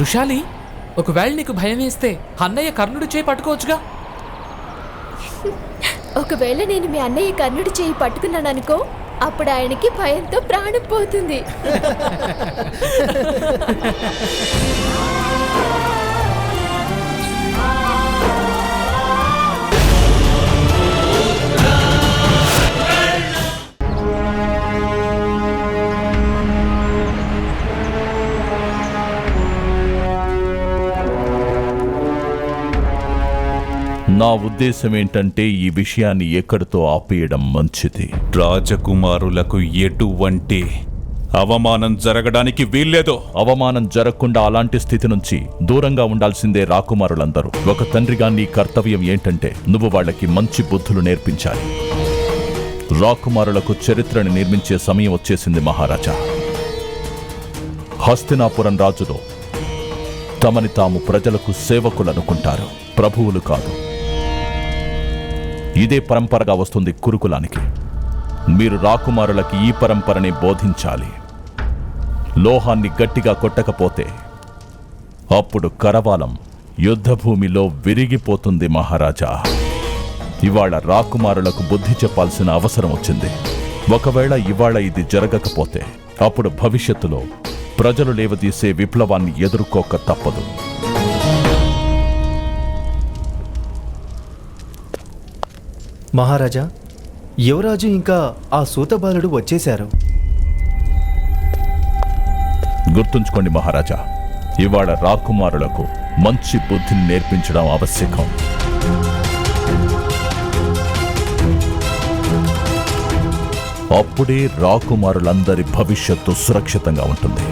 వృషాలి ఒకవేళ నీకు భయం వేస్తే అన్నయ్య కర్ణుడు చేయి పట్టుకోవచ్చుగా. ఒకవేళ నేను మీ అన్నయ్య కర్ణుడి చేయి పట్టుకున్నాను అనుకో అప్పుడు ఆయనకి భయంతో ప్రాణం పోతుంది. నా ఉద్దేశం ఏంటంటే ఈ విషయాన్ని ఎక్కడితో ఆపేయడం మంచిది. రాజకుమారులకు ఎటువంటి అవమానం జరగడానికి వీల్లేదు. అవమానం జరగకుండా అలాంటి స్థితి నుంచి దూరంగా ఉండాల్సిందే రాకుమారులందరూ. ఒక తండ్రిగా నీ కర్తవ్యం ఏంటంటే నువ్వు వాళ్ళకి మంచి బుద్ధులు నేర్పించాలి. రాకుమారులకు చరిత్రని నిర్మించే సమయం వచ్చేసింది మహారాజా. హస్తినాపురం రాజులో తమని తాము ప్రజలకు సేవకులనుకుంటారు. ప్రభువులు కాదు. ఇదే పరంపరగా వస్తుంది కురుకులానికి. మీరు రాకుమారులకి ఈ పరంపరని బోధించాలి. లోహాన్ని గట్టిగా కొట్టకపోతే అప్పుడు కరవాలం యుద్ధభూమిలో విరిగిపోతుంది మహారాజా. ఇవాళ రాకుమారులకు బుద్ధి చెప్పాల్సిన అవసరం వచ్చింది. ఒకవేళ ఇవాళ ఇది జరగకపోతే అప్పుడు భవిష్యత్తులో ప్రజలు లేవదీసే విప్లవాన్ని ఎదుర్కోక తప్పదు. మహారాజా యువరాజు ఇంకా ఆ సూతబాలుడు వచ్చేశారు. గుర్తుంచుకోండి మహారాజా ఇవాళ రాకుమారులకు మంచి బుద్ధిని నేర్పించడం ఆవశ్యకం. అప్పుడే రాకుమారులందరి భవిష్యత్తు సురక్షితంగా ఉంటుంది.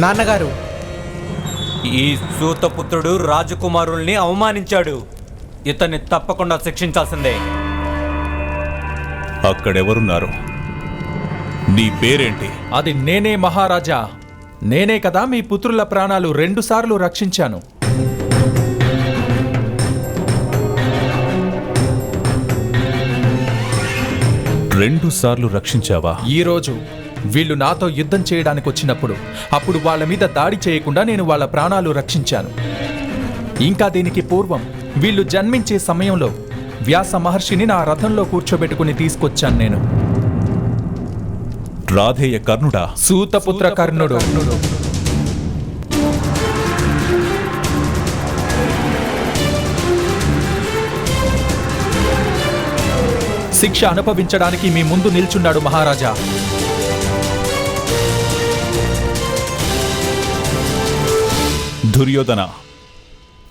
నాన్నగారు. ఈ సూతపుత్రుడు రాజకుమారుల్ని అవమానించాడు. ఇతన్ని తప్పకుండా శిక్షించాల్సిందే. అక్కడెవరున్నారు? నీ పేరేంటి? అది నేనే మహారాజా. నేనే కదా మీ పుత్రుల ప్రాణాలు రెండుసార్లు రక్షించాను. రెండు సార్లు రక్షించావా? ఈ రోజు వీళ్ళు నాతో యుద్ధం చేయడానికి వచ్చినప్పుడు అప్పుడు వాళ్ళ మీద దాడి చేయకుండా నేను వాళ్ళ ప్రాణాలు రక్షించాను. ఇంకా దీనికి పూర్వం వీళ్ళు జన్మించే సమయంలో వ్యాస మహర్షిని నా రథంలో కూర్చోబెట్టుకుని తీసుకొచ్చాను నేను. రాధేయ కర్ణుడా. సూతపుత్ర కర్ణుడు. శిక్ష అనుభవించడానికి మీ ముందు నిల్చున్నాడు మహారాజా. దుర్యోధన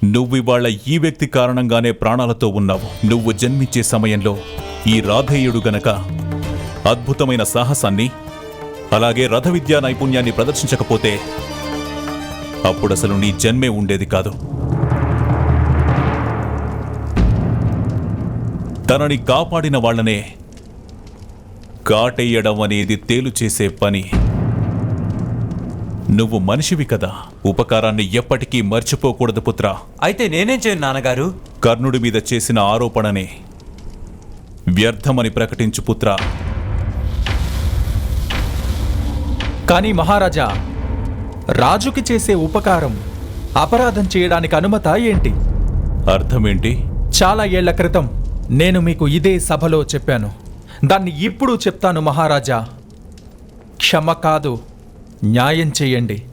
నువ్వివాళ ఈ వ్యక్తి కారణంగానే ప్రాణాలతో ఉన్నావు. నువ్వు జన్మించే సమయంలో ఈ రాధేయుడు గనక అద్భుతమైన సాహసాన్ని అలాగే రథ విద్యా నైపుణ్యాన్ని ప్రదర్శించకపోతే అప్పుడసలు నీ జన్మే ఉండేది కాదు. తనని కాపాడిన వాళ్ళనే కాటేయడం అనేది తేలు చేసే పని. నువ్వు మనిషివి కదా. ఉపకారాన్ని ఎప్పటికీ మర్చిపోకూడదు పుత్రా. అయితే నేనేం చేయను నాన్నగారు? కర్ణుడి మీద చేసిన ఆరోపణనే. వ్యర్థమని ప్రకటించు పుత్ర. కానీ మహారాజా రాజుకి చేసే ఉపకారం అపరాధం చేయడానికి అనుమత ఏంటి? అర్థమేంటి? చాలా ఏళ్ళ క్రితం నేను మీకు ఇదే సభలో చెప్పాను. దాన్ని ఇప్పుడు చెప్తాను మహారాజా. క్షమ కాదు న్యాయం చేయండి.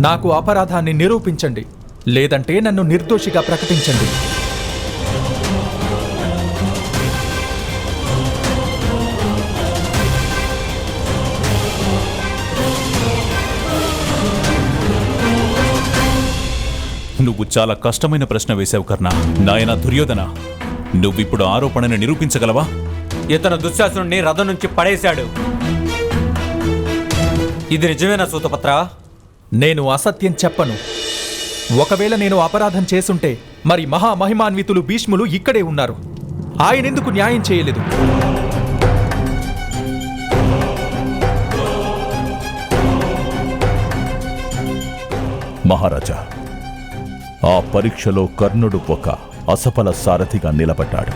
నాకు అపరాధాన్ని నిరూపించండి. లేదంటే నన్ను నిర్దోషిగా ప్రకటించండి. నువ్వు చాలా కష్టమైన ప్రశ్న వేశావు కర్ణ. నాయన దుర్యోధన నువ్విప్పుడు ఆరోపణని నిరూపించగలవా? ఇతను దుశ్శాసనుడిని రథం నుంచి పడేశాడు. ఇది నిజమేనా సూతపుత్ర? నేను అసత్యం చెప్పను. ఒకవేళ నేను అపరాధం చేసుంటే మరి మహామహిమాన్వితులు భీష్ములు ఇక్కడే ఉన్నారు. ఆయనెందుకు న్యాయం చేయలేదు? మహారాజా ఆ పరీక్షలో కర్ణుడు ఒక అసఫల సారథిగా నిలబడ్డాడు.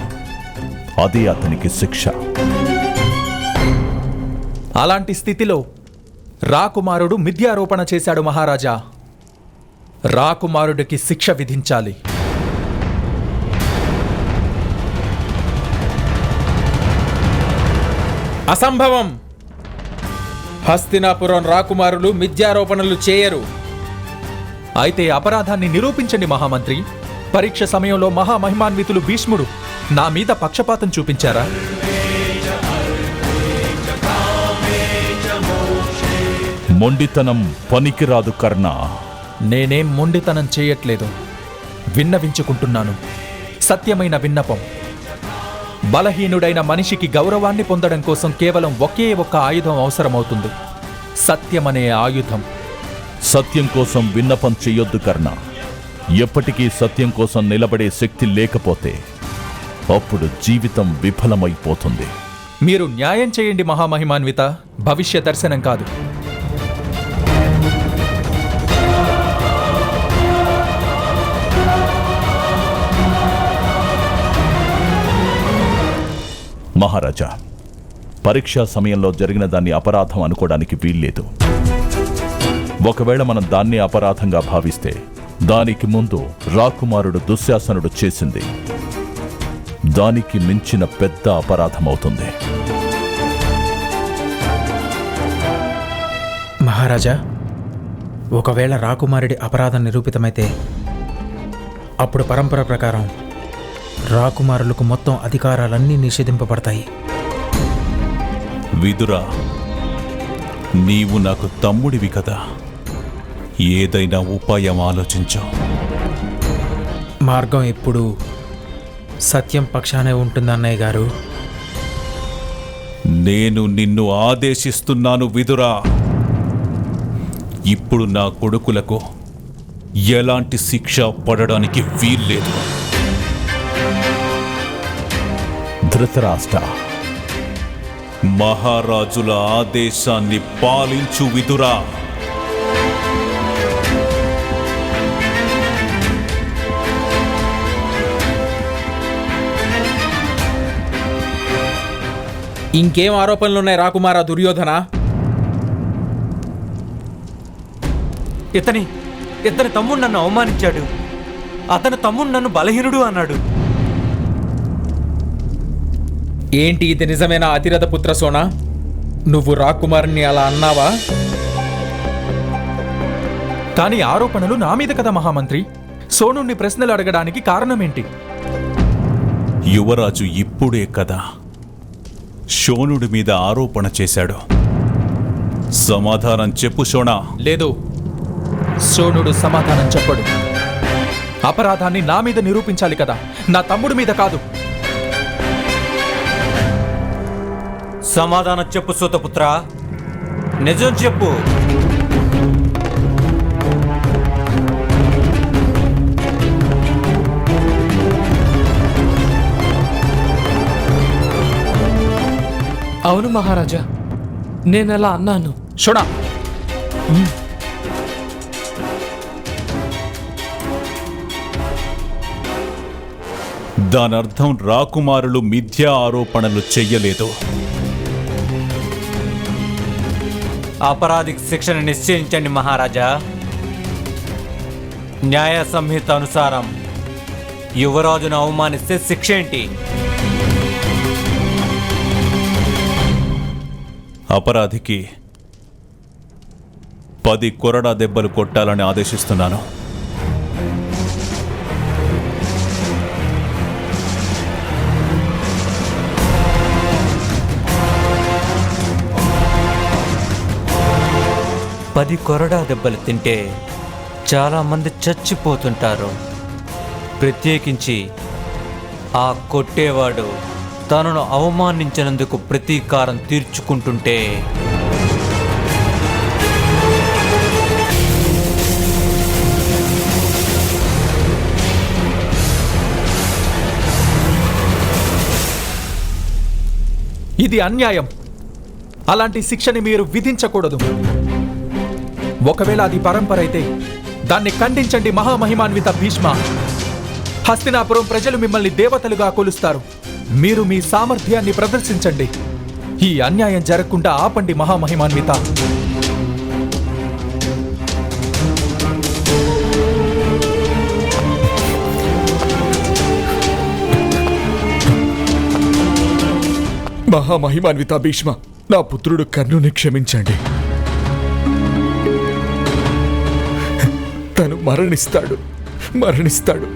అదే అతనికి శిక్ష. అలాంటి స్థితిలో రాకుమారుడు మిథ్యారోపణ చేశాడు మహారాజా. రాకుమారుడికి శిక్ష విధించాలి. అసంభవం! హస్తినాపురం రాకుమారులు మిథ్యారోపణలు చేయరు. అయితే అపరాధాన్ని నిరూపించండి మహామంత్రి. పరీక్ష సమయంలో మహామహిమాన్వితులు భీష్ముడు నా మీద పక్షపాతం చూపించారా? మొండితనం పనికిరాదు కర్ణ. నేనేం మొండితనం చేయట్లేదు. విన్నవించుకుంటున్నాను. సత్యమైన విన్నపం. బలహీనుడైన మనిషికి గౌరవాన్ని పొందడం కోసం కేవలం ఒకే ఒక్క ఆయుధం అవసరమవుతుంది. సత్యమనే ఆయుధం. సత్యం కోసం విన్నపం చెయ్యొద్దు కర్ణ. ఎప్పటికీ సత్యం కోసం నిలబడే శక్తి లేకపోతే అప్పుడు జీవితం విఫలమైపోతుంది. మీరు న్యాయం చేయండి మహామహిమాన్విత. భవిష్య దర్శనం కాదు. మహారాజా పరీక్షా సమయంలో జరిగిన దాన్ని అపరాధం అనుకోవడానికి వీల్లేదు. ఒకవేళ మనం దాన్ని అపరాధంగా భావిస్తే దానికి ముందు రాకుమారుడు దుశ్శాసనుడు చేసింది. దానికి మించిన పెద్ద అపరాధమవుతుంది. మహారాజా ఒకవేళ రాకుమారుడి అపరాధం నిరూపితమైతే అప్పుడు పరంపర ప్రకారం రాకుమారులకు మొత్తం అధికారాలన్నీ నిషేధింపబడతాయి. విదురా నీవు నాకు తమ్ముడివి కదా. ఏదైనా ఉపాయం ఆలోచించు. మార్గం ఎప్పుడు సత్యం పక్షానే ఉంటుంది అన్నయ్య గారు? నేను నిన్ను ఆదేశిస్తున్నాను విదురా. ఇప్పుడు నా కొడుకులకు ఎలాంటి శిక్ష పడడానికి వీల్లేదు. ధృతరాష్ట్ర. మహారాజుల ఆదేశాన్ని పాలించు విదురా. ఇంకేం ఆరోపణలు ఉన్నాయి రాకుమార దుర్యోధన? ఇతని ఇతని తమ్ముడు నన్ను అవమానించాడు. అతని తమ్ముడు నన్ను బలహీనుడు అన్నాడు. ఏంటి ఇది నిజమేనా అతిరథ పుత్ర సోనా? నువ్వు రాకుమారుని అలా అన్నావా? కానీ ఆరోపణలు నా మీద కదా మహామంత్రి. సోనుని ప్రశ్నలు అడగడానికి కారణమేంటి? యువరాజు ఇప్పుడే కదా శోనుడి మీద ఆరోపణ చేశాడు. సమాధానం చెప్పు శోణా లేదు. సోనుడు సమాధానం చెప్పడు. అపరాధాన్ని నా మీద నిరూపించాలి కదా. నా తమ్ముడి మీద కాదు. సమాధానం చెప్పు సూతపుత్ర. నిజం చెప్పు. అవును మహారాజా నేనలా అన్నాను. షుడా దానర్థం రాకుమారులు మిథ్యా ఆరోపణలు చెయ్యలేదు. అపరాధికి శిక్షను నిశ్చయించండి మహారాజా. న్యాయ సంహిత అనుసారం యువరాజును అవమానిస్తే శిక్ష ఏంటి? అపరాధికి పది కొరడా దెబ్బలు కొట్టాలని ఆదేశిస్తున్నాను. పది కొరడా దెబ్బలు తింటే చాలామంది చచ్చిపోతుంటారు. ప్రత్యేకించి ఆ కొట్టేవాడు తనను అవమానించినందుకు ప్రతీకారం తీర్చుకుంటుంటే. ఇది అన్యాయం. అలాంటి శిక్షని మీరు విధించకూడదు. ఒకవేళ అది పరంపర అయితే దాన్ని ఖండించండి మహామహిమాన్విత భీష్మ. హస్తినాపురం ప్రజలు మిమ్మల్ని దేవతలుగా కొలుస్తారు. మీరు మీ సామర్థ్యాన్ని ప్రదర్శించండి. ఈ అన్యాయం జరగకుండా ఆపండి మహామహిమాన్విత. మహామహిమాన్విత భీష్మ నా పుత్రుడు కర్ణుని క్షమించండి. మరణిస్తాడు. మరణిస్తాడు.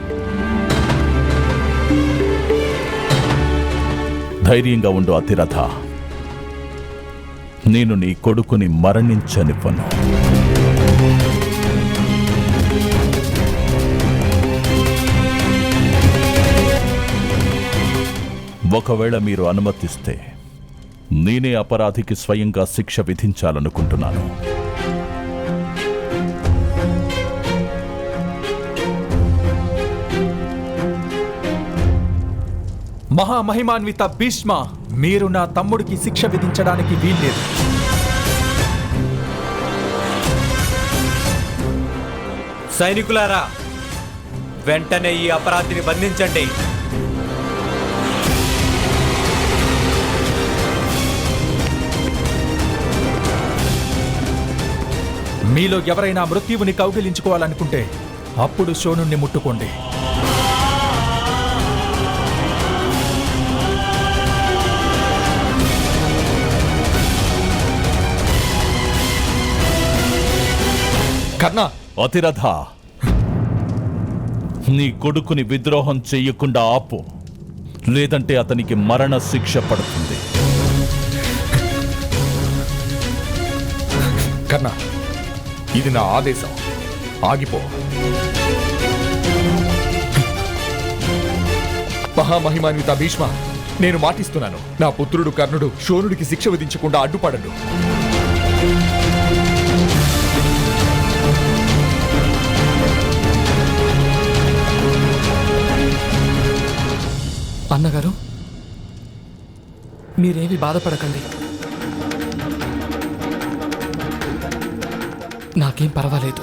ధైర్యంగా ఉండు అతిరథ. నేను నీ కొడుకుని మరణించనివ్వను. ఒకవేళ మీరు అనుమతిస్తే నేనే అపరాధికి స్వయంగా శిక్ష విధించాలనుకుంటున్నాను. మహామహిమాన్విత భీష్మ మీరు నా తమ్ముడికి శిక్ష విధించడానికి వీల్లేదు. సైనికులారా వెంటనే ఈ అపరాధిని బంధించండి. మీలో ఎవరైనా మృత్యువుని కౌగిలించుకోవాలనుకుంటే అప్పుడు శోనుణ్ణి ముట్టుకోండి. కర్ణ అతిరథ. నీ కొడుకుని విద్రోహం చెయ్యకుండా ఆపు. లేదంటే అతనికి మరణ శిక్ష పడుతుంది. కర్ణ ఇది నా ఆదేశం. ఆగిపో. మహామహిమాన్విత భీష్మ నేను మాటిస్తున్నాను. నా పుత్రుడు కర్ణుడు శోనుడికి శిక్ష విధించకుండా అడ్డుపడడు అన్నగారు మీరేమి బాధపడకండి. నాకేం పర్వాలేదు.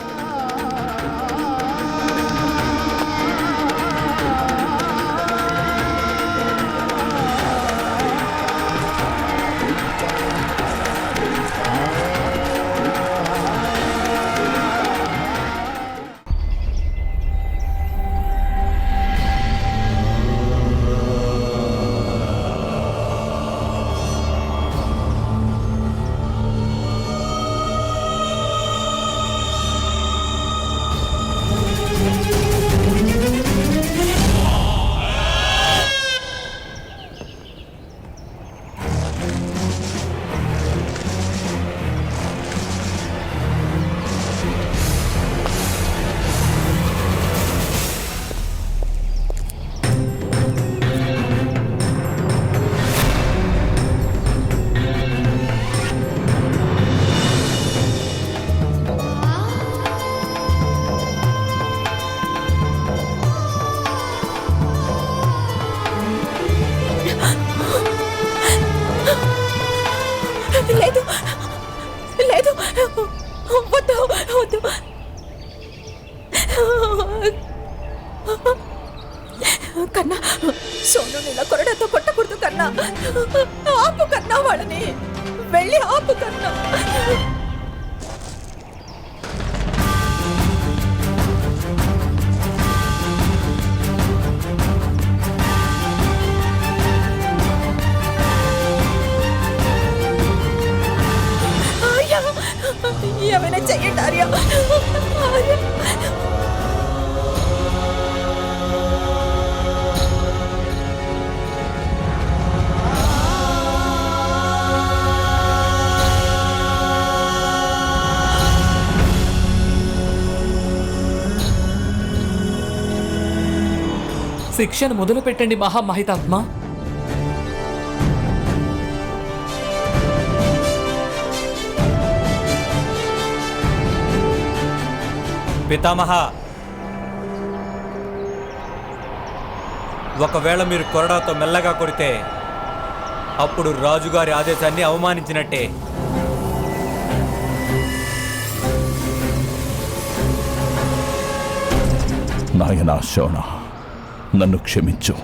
శిక్షను మొదలుపెట్టండి మహామహితాత్మ. పితామహ ఒకవేళ మీరు కొరడాతో మెల్లగా కొడితే అప్పుడు రాజుగారి ఆదేశాన్ని అవమానించినట్టే. నాయనా శోనా. నన్ను క్షమించు.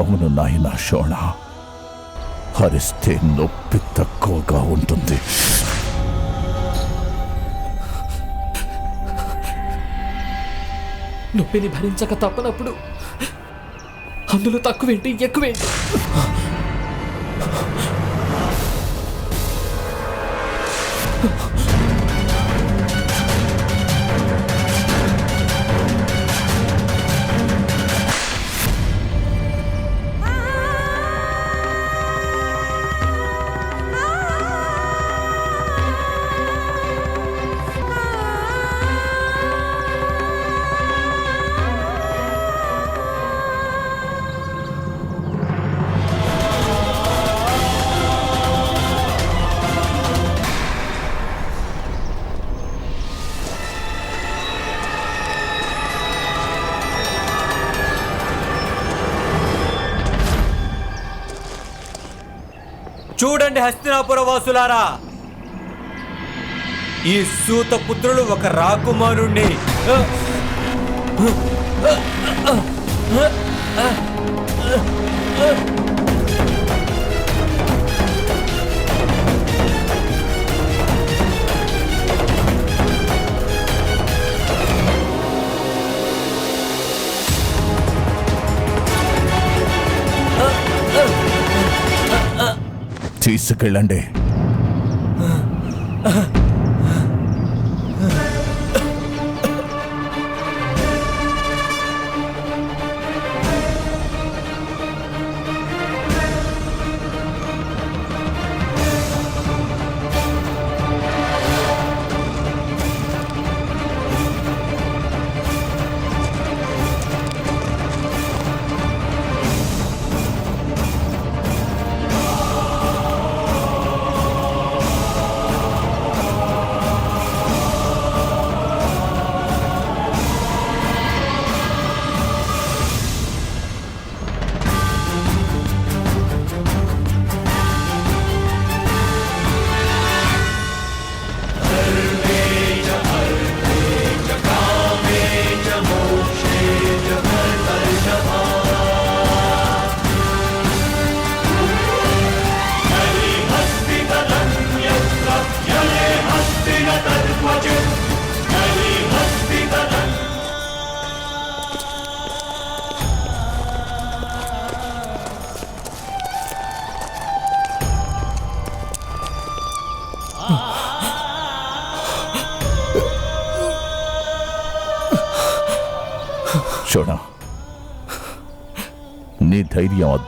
అవును నాయనా షోణా హరిస్తే నొప్పి తక్కువగా ఉంటుంది. నొప్పిని భరించక తప్పనప్పుడు అందులో తక్కువేంటి ఎక్కువేంటి? చూడండి హస్తినాపుర వాసులారా ఈ సూత పుత్రులు ఒక రాకుమారుణ్ణి. తీసుకెళ్ళండి.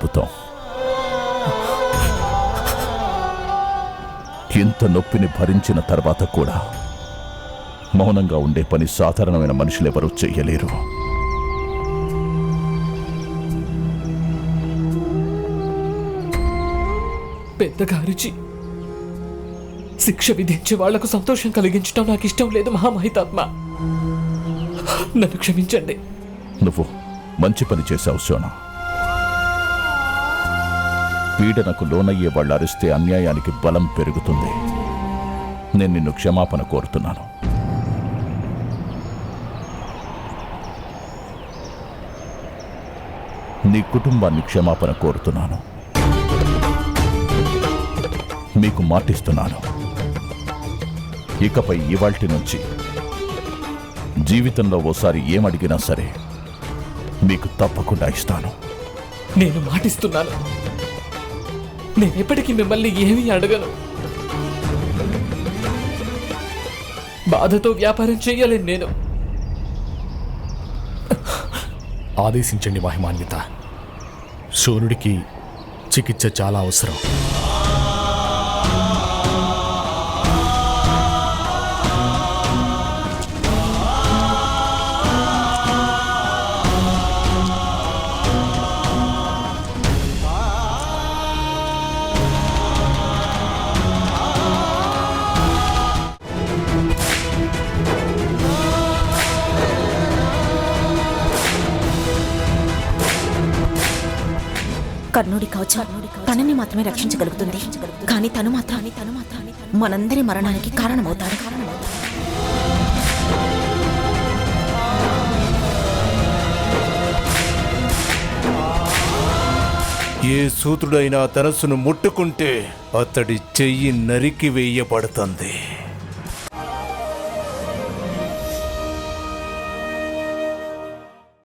అద్భుతం. ఇంత నొప్పిని భరించిన తర్వాత కూడా మౌనంగా ఉండే పని సాధారణమైన మనుషులెవరూ చెయ్యలేరు. పెద్దగా అరిచి శిక్ష విధించే వాళ్ళకు సంతోషం కలిగించడం నాకు ఇష్టం లేదు మహామహితాత్మ. నన్ను క్షమించండి. నువ్వు మంచి పని చేశావు సోన. పీడనకు లోనయ్యే వాళ్ళు అరిస్తే అన్యాయానికి బలం పెరుగుతుంది. నేను నిన్ను క్షమాపణ కోరుతున్నాను. నీ కుటుంబాన్ని క్షమాపణ కోరుతున్నాను. మీకు మాటిస్తున్నాను. ఇకపై ఇవాల్టి నుంచి జీవితంలో ఓసారి ఏమడిగినా సరే మీకు తప్పకుండా ఇస్తాను. నేను మాటిస్తున్నాను. నేను ఎప్పటికీ మిమ్మల్ని ఏమీ అడగను. బాధతో వ్యాపారం చేయలేను నేను. ఆదేశించండి మహిమాన్విత. సూర్యుడికి చికిత్స చాలా అవసరం. కర్ణుడి కవచం తనని మాత్రమే రక్షించగలుగుతుంది. కానీ తను మాత్రం తను మాత్రం మనందరి మరణానికి కారణమవుతాడు. ఏ సూత్రుడైనా తనస్సును ముట్టుకుంటే అతడి చెయ్యి నరికి వేయబడుతుంది.